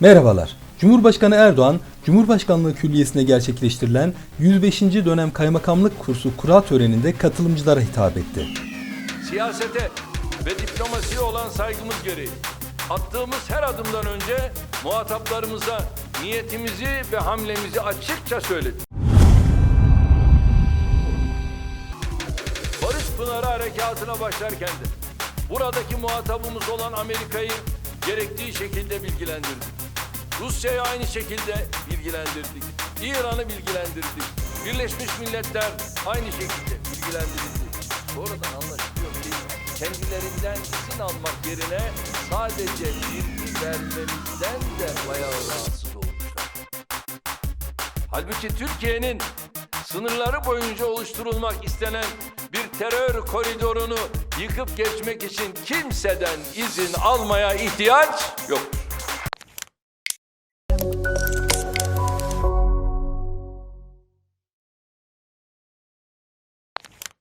Merhabalar. Cumhurbaşkanı Erdoğan, Cumhurbaşkanlığı Külliyesi'nde gerçekleştirilen 105. dönem kaymakamlık kursu kural töreninde katılımcılara hitap etti. Siyasete ve diplomasiye olan saygımız gereği attığımız her adımdan önce muhataplarımıza niyetimizi ve hamlemizi açıkça söyledik. Barış Pınarı Harekatı'na başlarken de buradaki muhatabımız olan Amerika'yı gerektiği şekilde bilgilendirdik. Rusya'yı aynı şekilde bilgilendirdik. İran'ı bilgilendirdik. Birleşmiş Milletler aynı şekilde bilgilendirildi. Sonradan anlaşılıyor ki kendilerinden izin almak yerine sadece bilgi vermemizden de bayağı rahatsız olmuşlar. Halbuki Türkiye'nin sınırları boyunca oluşturulmak istenen bir terör koridorunu yıkıp geçmek için kimseden izin almaya ihtiyaç yoktur.